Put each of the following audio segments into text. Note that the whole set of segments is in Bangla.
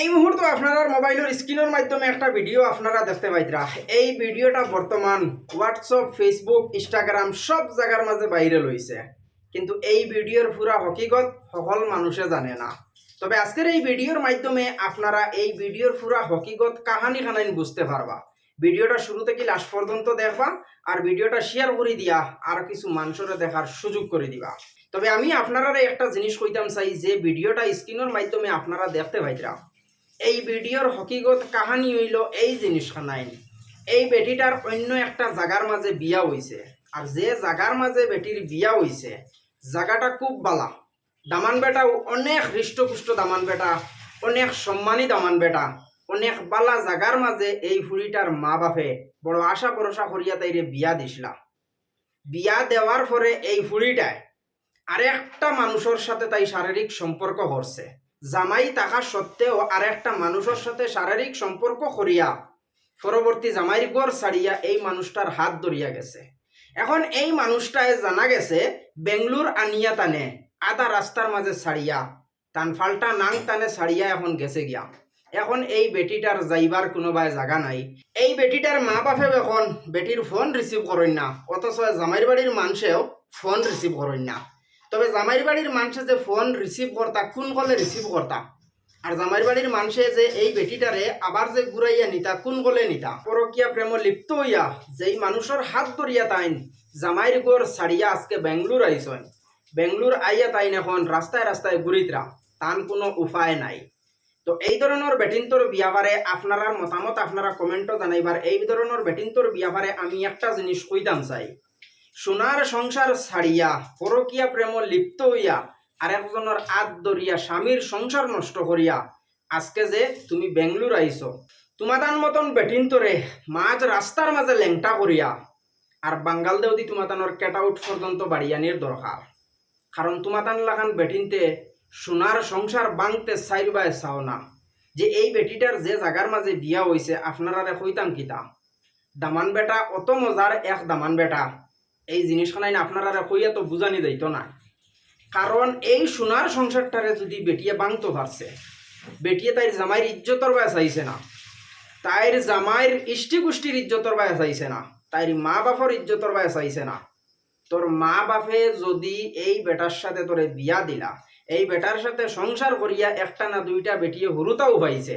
এই মুহূর্তে আপনারা মোবাইলের স্ক্রিনের মাধ্যমে একটা ভিডিও আপনারা দেখতে পাইতরা। এই ভিডিওটা বর্তমান হোয়াটসঅ্যাপ, ফেসবুক, ইনস্টাগ্রাম সব জায়গার মাঝে বাইরে লইছে কিন্তু এই ভিডিওর পুরা হকিকত সকল মানুষে জানে না। তবে আজকের এই ভিডিওর মাধ্যমে আপনারা এই ভিডিওর পুরা হকিকত কাহানি খানাইন বুঝতে পারবা। ভিডিওটা শুরু থেকে লাস্ট পর্যন্ত দেখবা আর ভিডিওটা শেয়ার করে দিয়া আর কিছু মানুষের দেখার সুযোগ করে দিবা। তবে আমি আপনারা একটা জিনিস কইতাম চাই, যে ভিডিওটা স্ক্রিনের মাধ্যমে আপনারা দেখতে পাইতরা। এই ভিডিওর হকিগত কাহানি হইল এই জিনিসখানাই এই বেটিটার অন্য একটা জাগার মাঝে বিয়া হইছে আর যে জাগার মাঝে বেটির বিয়া হইছে জাগাটা খুব বালা। দামান বেটা অনেক হৃষ্টপুষ্ট দামান বেটা, অনেক সম্মানী দামান বেটা, অনেক বালা জাগার মাঝে এই ফুড়িটার মা বাপে বড় আশা ভরসা করিয়া তাইরে বিয়া দিছিলা। বিয়া দেওয়ার পরে এই ফুড়িটায় আরেকটা মানুষের সাথে তাই শারীরিক সম্পর্ক করছে জামাই থাকা সত্ত্বেও আরেকটা মানুষের সাথে শারীরিক সম্পর্ক করিয়া পরবর্তী জামাইর গড় ছাড়িয়া এই মানুষটার হাত ধরিয়া গেছে। এখন এই মানুষটায় জানা গেছে বেঙ্গলোর আনিয়া টানে আধা রাস্তার মাঝে ছাড়িয়া টান ফাল্টা নাং টানে ছাড়িয়া এখন গেছে গিয়া। এখন এই বেটিটার যাইবার কোনোবাই জাগা নাই। এই বেটিটার মা বাপে এখন বেটির ফোন রিসিভ করেন না। অথচ জামাইর বাড়ির মানুষেও ফোন রিসিভ করেন না। তবে জামাইর বাড়ির মানুষে যে ফোন রিসিভ করতা কোন কলে রিসিভ করতা। আর জামাইর বাড়ির মানুষে যে এই বেটিটারে আবার যে ঘুরাইয়া নিতা কোন কলে নিতা। পরকিয়া প্রেম লিপ্ত হইয়া যেই মানুষের হাত ধরিয়া তাইন জামাইর গোর ছাড়িয়া আজকে বেঙ্গলোর আইসন। বেঙ্গলোর আইয়া তাইন এখন রাস্তায় রাস্তায় ঘুরিতরা, তান কোনো উপায় নাই। তো এই ধরনের বেটিন্তর বিয়াবারে আপনার মতামত, আপনারা কমেন্টও জানাইবার, এই ধরনের বেটিন্তর বিয়াবারে আমি একটা জিনিস কইতাম চাই। সোনার সংসার ছাড়িয়া, পরকিয়া প্রেম লিপ্ত হইয়া আরেকজনের আত ধরিয়া স্বামীর সংসার নষ্ট করিয়া, আজকে যে তুমি বেঙ্গলোর আইছো তোমাদান মতন বেটিন্তরে মাঝ রাস্তার মাঝে লেংটা করিয়া, আর বাঙ্গাল দেউদি তোমাদানোর কেট আউট পর্যন্ত বাড়িয়ানির দরকার কারণ তোমাদান লাগান বেটিনতে সোনার সংসার বাংতে চাইবাই চাও না, যে এই বেটিটার যে জাগার মাঝে বিয়া হইছে আপনারা কইতাম কিতা। দামান বেটা অত মজার এক দামান বেটা। এই জিনিসখানাই না, আপনারা কইয়া তো বুঝানি যাইত না। কারণ এই সোনার সংসারটারে যদি বেটিয়ে বাংতো পারছে বেটিয়ে তাইর জামাইয়ের ইজ্জতর বায় চাইছে না, তাইর জামাইয়ের ইষ্টি গোষ্ঠীর ইজ্জতর বায় চাইছে না, তাইর মা বাপর ইজ্জতর বায় চাইছে না, তোর মা বাপে যদি এই বেটার সাথে তোরে বিয়া দিলা, এই বেটার সাথে সংসার করিয়া একটা না দুইটা বেটিয়ে হুরুতাও পাইছে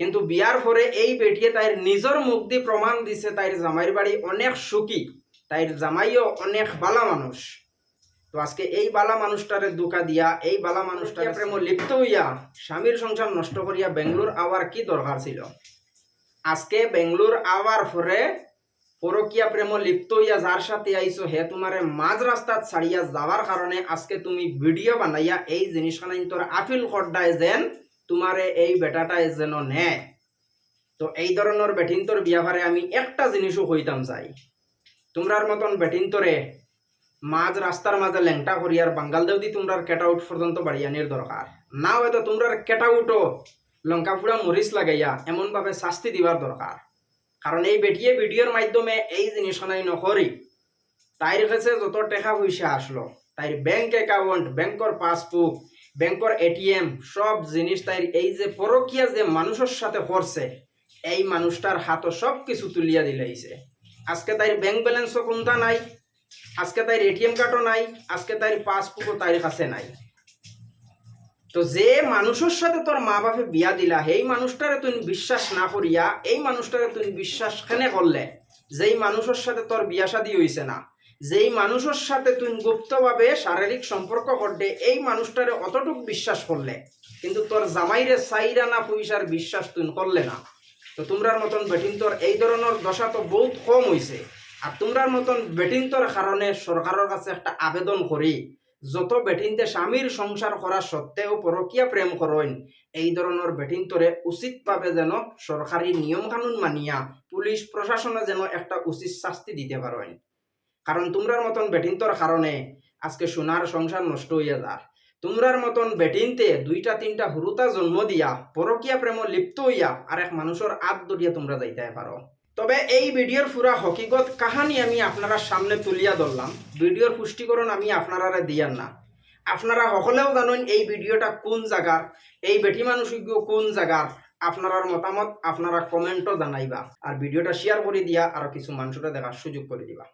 কিন্তু বিয়ার পরে এই বেটিয়ে তাইর নিজের মুখ দিয়ে প্রমাণ দিছে তাইর জামাইয়ের বাড়ি অনেক সুখী। তাইর জামাইও অনেক বালা মানুষ। তো আজকে এই বালা মানুষটারে দোকা দিয়া এই বালা মানুষটারে প্রেম লিপ্ত হইয়া স্বামীর সংসার নষ্ট করিয়া বেঙ্গলোর আওয়ার কি দরকার ছিল? আজকে বেঙ্গলোর আওয়ার পরে পরকিয়া প্রেম লিপ্ত হইয়া যার সাথে আইছো হে তোমারে মাঝ রাস্তাত ছাড়িয়া যাওয়ার কারণে আজকে তুমি ভিডিও বানাইয়া এই জিনিসখানাই তোর আপিল করডায় যেন তোমারে এই বেটাটায় যেন নেয় তো এই ধরনের বেটিন্তর বিয়াভারে আমি একটা জিনিসও কইতাম চাই। তোমরার মতন বেটিন্তরে মাঝ রাস্তার মাঝে ল্যাংটা করিয়ার বাঙ্গাল দেউদি তোমরার কেট আউট পর্যন্ত বাড়িয়ানির দরকার। না হয়তো তোমরার কেট আউটও লঙ্কা ফুড়া মরিচ লাগাইয়া এমনভাবে শাস্তি দিবার দরকার। কারণ এই বেটিয়ে ভিডিওর মাধ্যমে এই জিনিসখানাই নকরি তাইর কাছে যত টাকা পয়সা আসলো তাইর ব্যাংক অ্যাকাউন্ট ব্যাংকর পাসবুক ব্যাংকর এটিএম সব জিনিস তাইর এই যে পরকিয়া যে মানুষের সাথে করছে এই মানুষটার হাতও সব কিছু তুলিয়া দিলাইছে আজকে তাইর ব্যাংক ব্যালেন্সও কোনটা নাই? আজকে তাইর এটিএম কার্ডও নাই, আজকে তাইর পাসবুকও তাইর কাছে নাই। তো যে মানুষের সাথে তোর মা বাপে বিয়া দিলা, সেই মানুষটারে তুই বিশ্বাস না করিয়া, এই মানুষটারে তুই বিশ্বাস কেনে করলে? যেই মানুষের সাথে তোর বিয়া শাদি হইছে না, যেই মানুষের সাথে তুই গুপ্তভাবে শারীরিক সম্পর্ক করলে এই মানুষটারে অতটুক বিশ্বাস করলে। কিন্তু তোর জামাইরে চাইরা না পয়সার বিশ্বাস তুই করলে না। তো তোমরার মতন বেটিন্তর এই ধরনের দশা তো বহুত কম হইছে আর তোমরার মতন বেটিন্তর কারণে সরকারের কাছে একটা আবেদন করি যত বেটিনতে স্বামীর সংসার করা সত্ত্বেও পরকীয়া প্রেম করেন এই ধরনের বেটিন্তরে উচিতভাবে যেন সরকারি নিয়ম কানুন মানিয়া পুলিশ প্রশাসনে যেন একটা উচিত শাস্তি দিতে পারেন কারণ তোমরার মতন বেটিন্তর কারণে আজকে সোনার সংসার নষ্ট হইয়া যার তোমরার মতন বেটিনতে দুইটা তিনটা হুরুতা জন্ম দিয়া পরকীয়া প্রেম লিপ্ত হইয়া আর এক মানুষের আত দরিয়া তোমরা যাইতে পারো তবে এই ভিডিওর পুরা হকিগত কাহানি আমি আপনারা সামনে তুলিয়া ধরলাম। ভিডিওর পুষ্টিকরণ আমি আপনারা দিয়ার না। আপনারা সকলেও জানেন এই ভিডিওটা কোন জায়গার এই বেটি মানুষ কোন জায়গার আপনার মতামত আপনারা কমেন্টও জানাইবা। আর ভিডিওটা শেয়ার করে দিয়া আর কিছু মানুষরা দেখার সুযোগ করে দিবা।